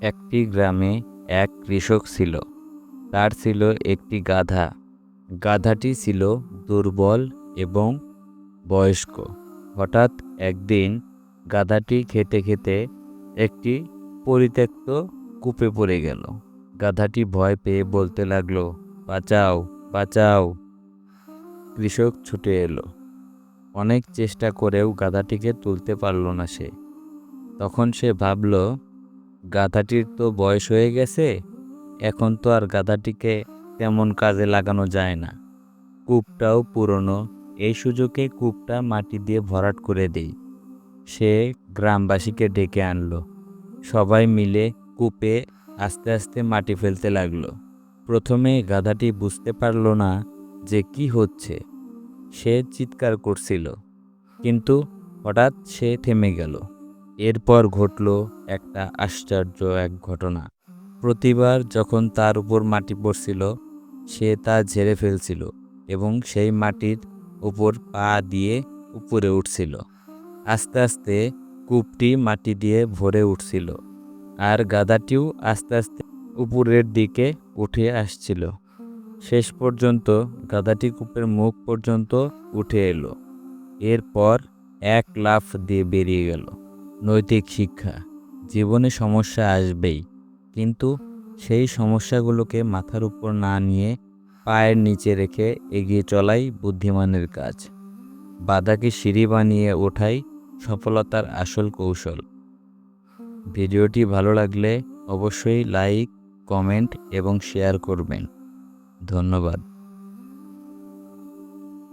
একটি গ্রামে এক কৃষক ছিল। তার ছিল একটি গাধা। গাধাটি ছিল দুর্বল এবং বয়স্ক। হঠাৎ একদিন গাধাটি খেতে খেতে একটি পরিত্যক্ত কূপে পড়ে গেল। গাধাটি ভয় পেয়ে বলতে লাগল, বাঁচাও বাঁচাও। কৃষক ছুটে এলো। অনেক চেষ্টা করেও গাধাটিকে তুলতে পারল না সে। তখন সে ভাবল গাধাটির তো বয়স হয়ে গেছে, এখন তো আর গাধাটিকে তেমন কাজে লাগানো যায় না। কূপটাও পুরনো, এই সুযোগে কূপটা মাটি দিয়ে ভরাট করে দেই। সে গ্রামবাসীকে ডেকে আনলো। সবাই মিলে কূপে আস্তে আস্তে মাটি ফেলতে লাগল। প্রথমে গাধাটি বুঝতে পারল না যে কি হচ্ছে। সে চিৎকার করছিল, কিন্তু হঠাৎ সে থেমে গেল। এরপর ঘটল একটা আশ্চর্য এক ঘটনা। প্রতিবার যখন তার উপর মাটি পড়ছিল, সে তা ঝেড়ে ফেলছিল এবং সেই মাটির উপর পা দিয়ে উপরে উঠছিল। আস্তে আস্তে কূপটি মাটি দিয়ে ভরে উঠছিল আর গাদাটিও আস্তে আস্তে উপরের দিকে উঠে আসছিল। শেষ পর্যন্ত গাদাটি কূপের মুখ পর্যন্ত উঠে এলো। এরপর এক লাফ দিয়ে বেরিয়ে গেল। নৈতিক শিক্ষা। জীবনে সমস্যা আসবেই, কিন্তু সেই সমস্যাগুলোকে মাথার উপর না নিয়ে পায়ের নিচে রেখে এগিয়ে চলাই বুদ্ধিমানের কাজ। বাধাকে সিঁড়ি বানিয়ে ওঠাই সফলতার আসল কৌশল। ভিডিওটি ভালো লাগলে অবশ্যই লাইক, কমেন্ট এবং শেয়ার করবেন। ধন্যবাদ।